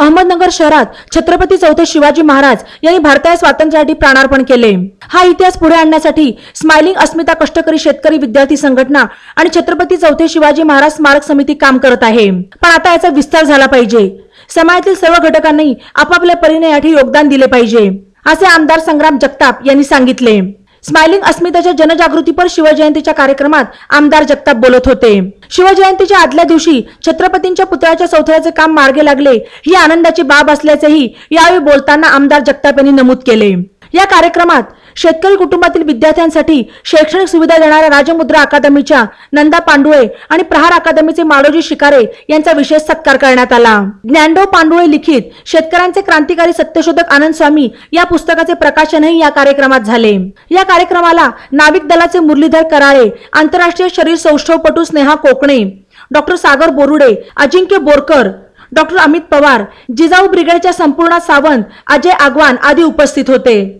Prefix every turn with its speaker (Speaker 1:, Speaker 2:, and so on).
Speaker 1: अहमदनगर शहरात छत्रपती चौथे शिवाजी महाराज यांनी भारताच्या स्वातंत्र्यासाठी प्राणार्पण केले. हा इतिहास पुढे आणण्यासाठी स्माइलिंग अस्मिता कष्टकरी शेतकरी विद्यार्थी संघटना आणि छत्रपती चौथे शिवाजी महाराज स्मारक समिती काम करत आहे. पण आता याचा विस्तार झाला पाहिजे. समाजातील सर्व घटकांनी आपापल्या परीने याठी योगदान दिले पाहिजे असे आमदार संग्राम जगताप यांनी सांगितले. स्माइलिंग अस्मिताच्या जनजागृतीपर शिवजयंतीच्या कार्यक्रमात आमदार जगताप बोलत होते. शिवजयंतीच्या आदल्या दिवशी छत्रपतींच्या पुतळ्याच्या चौथऱ्याचे काम मार्गे लागले ही आनंदाची बाब असल्याचेही यावेळी बोलताना आमदार जगताप यांनी नमूद केले. या कार्यक्रमात शेतकरी कुटुंबातील विद्यार्थ्यांसाठी शैक्षणिक सुविधा देणाऱ्या राजमुद्रा अकादमीच्या नंदा पांडुळे आणि प्रहार अकादमीचे माडोजी शिकारे यांचा विशेष सत्कार करण्यात आला. ज्ञानदेव पांडुळे लिखित शेतकऱ्यांचे क्रांतिकारी सत्यशोधक आनंद स्वामी या पुस्तकाचे प्रकाशनही या कार्यक्रमात झाले. या कार्यक्रमाला नाविक दलाचे मुरलीधर कराळे आंतरराष्ट्रीय शरीर सौष्ठवपटू स्नेहा कोकणे डॉक्टर सागर बोरुडे अजिंक्य बोरकर डॉक्टर अमित पवार जिजाऊ ब्रिगेडच्या संपूर्ण सावंत अजय आगवान आदी उपस्थित होते.